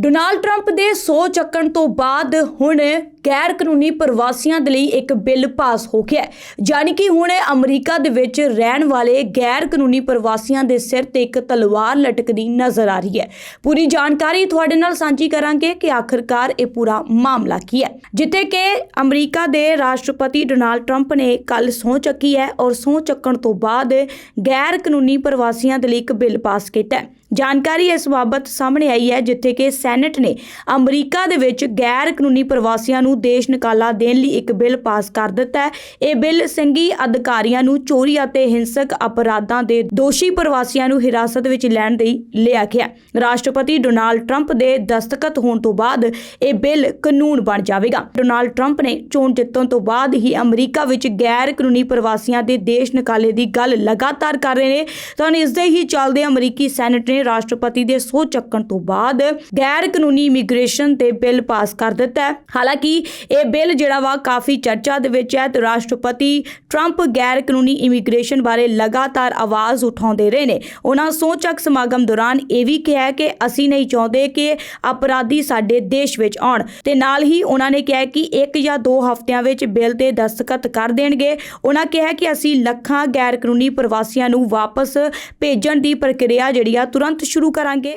Donald Trump ਦੇ ਸੌ ਚੱਕਣ ਤੋਂ ਬਾਅਦ ਹੁਣ ਗੈਰ ਕਾਨੂੰਨੀ ਪ੍ਰਵਾਸੀਆਂ ਦੇ ਲਈ ਇੱਕ ਬਿੱਲ ਪਾਸ ਹੋ ਗਿਆ ਹੈ। ਯਾਨੀ ਕਿ ਹੁਣ ਅਮਰੀਕਾ ਦੇ ਵਿੱਚ ਰਹਿਣ ਵਾਲੇ ਗੈਰ ਕਾਨੂੰਨੀ ਪ੍ਰਵਾਸੀਆਂ ਦੇ ਸਿਰ ਤੇ ਇੱਕ ਤਲਵਾਰ ਲਟਕਦੀ ਨਜ਼ਰ ਆ ਰਹੀ ਹੈ। ਪੂਰੀ ਜਾਣਕਾਰੀ ਤੁਹਾਡੇ ਨਾਲ ਸਾਂਝੀ ਕਰਾਂਗੇ ਕਿ ਆਖਰਕਾਰ ਇਹ ਪੂਰਾ ਮਾਮਲਾ ਕੀ ਹੈ। ਜਿੱਥੇ ਕਿ ਅਮਰੀਕਾ ਦੇ ਰਾਸ਼ਟਰਪਤੀ ਡੋਨਾਲਡ ਟਰੰਪ ਨੇ ਕੱਲ ਸਹੁੰ ਚੱਕੀ ਹੈ ਔਰ ਸਹੁੰ ਚੱਕਣ ਤੋਂ ਬਾਅਦ ਗੈਰ ਕਾਨੂੰਨੀ ਪ੍ਰਵਾਸੀਆਂ ਦੇ ਲਈ ਇੱਕ ਬਿੱਲ ਪਾਸ ਕੀਤਾ ਹੈ। ਜਾਣਕਾਰੀ ਇਸ ਬਾਬਤ ਸਾਹਮਣੇ ਆਈ ਹੈ, ਜਿੱਥੇ ਕਿ ਸੈਨੇਟ ਨੇ ਅਮਰੀਕਾ ਦੇ ਵਿੱਚ ਗੈਰ ਕਾਨੂੰਨੀ ਪ੍ਰਵਾਸੀਆਂ ਨੂੰ ਦੇਸ਼ ਨਿਕਾਲਾ ਦੇਣ ਲਈ ਇੱਕ ਬਿੱਲ ਪਾਸ ਕਰ ਦਿੱਤਾ ਹੈ। ਇਹ ਬਿੱਲ ਸੰਘੀ ਅਧਿਕਾਰੀਆਂ ਨੂੰ ਚੋਰੀ ਅਤੇ ਹਿੰਸਕ ਅਪਰਾਧਾਂ ਦੇ ਦੋਸ਼ੀ ਪ੍ਰਵਾਸੀਆਂ ਨੂੰ ਹਿਰਾਸਤ ਵਿੱਚ ਲੈਣ ਲਈ ਲਿਆ ਗਿਆ ਰਾਸ਼ਟਰਪਤੀ ਡੋਨਾਲਡ ਟਰੰਪ ਦੇ ਦਸਤਖਤ ਹੋਣ ਤੋਂ ਬਾਅਦ ਇਹ ਬਿੱਲ ਕਾਨੂੰਨ ਬਣ ਜਾਵੇਗਾ। ਡੋਨਾਲਡ ਟਰੰਪ ਨੇ ਚੋਣ ਜਿੱਤਣ ਤੋਂ ਬਾਅਦ ਹੀ ਅਮਰੀਕਾ ਵਿੱਚ ਗੈਰ ਕਾਨੂੰਨੀ ਪ੍ਰਵਾਸੀਆਂ ਦੇ ਦੇਸ਼ ਨਿਕਾਲੇ ਦੀ ਗੱਲ ਲਗਾਤਾਰ ਕਰ ਰਹੇ ਨੇ। ਤਾਂ ਇਸ ਦੇ ਹੀ ਚੱਲਦੇ ਅਮਰੀਕੀ ਸੈਨੇਟ ਨੇ ਰਾਸ਼ਟਰਪਤੀ ਦੇ ਸਹੁੰ ਚੱਕਣ ਤੋਂ ਬਾਅਦ ਗੈਰ ਕਾਨੂੰਨੀ ਇਮੀਗ੍ਰੇਸ਼ਨ ਤੇ ਬਿੱਲ ਪਾਸ ਕਰ ਦਿੱਤਾ ਹੈ। ਹਾਲਾਂਕਿ ਇਹ ਬਿੱਲ ਜਿਹੜਾ ਵਾ ਕਾਫੀ ਚਰਚਾ ਦੇ ਵਿੱਚ ਹੈ ਤੇ ਰਾਸ਼ਟਰਪਤੀ ਟਰੰਪ ਗੈਰ ਕਾਨੂੰਨੀ ਇਮੀਗ੍ਰੇਸ਼ਨ ਬਾਰੇ ਲਗਾਤਾਰ ਆਵਾਜ਼ ਉਠਾਉਂਦੇ ਰਹੇ ਨੇ। ਉਹਨਾਂ ਸਹੁੰ ਚੱਕ ਸਮਾਗਮ ਦੌਰਾਨ ਇਹ ਵੀ ਕਿਹਾ ਕਿ ਅਸੀਂ ਨਹੀਂ ਚਾਹੁੰਦੇ ਕਿ ਅਪਰਾਧੀ ਸਾਡੇ ਦੇਸ਼ ਵਿੱਚ ਆਉਣ ਤੇ ਨਾਲ ਹੀ ਉਹਨਾਂ ਨੇ ਕਿਹਾ ਕਿ ਇੱਕ ਜਾਂ ਦੋ ਹਫ਼ਤਿਆਂ ਵਿੱਚ ਬਿੱਲ ਤੇ ਦਸਤਖਤ ਕਰ ਦੇਣਗੇ। ਉਹਨਾਂ ਕਿਹਾ ਕਿ ਅਸੀਂ ਲੱਖਾਂ ਗੈਰ ਕਾਨੂੰਨੀ ਪ੍ਰਵਾਸੀਆਂ ਨੂੰ ਵਾਪਸ ਭੇਜਣ ਦੀ ਪ੍ਰਕਿਰਿਆ ਜਿਹੜੀ ਆ ਤੁਰੰਤ ਸ਼ੁਰੂ ਕਰਾਂਗੇ।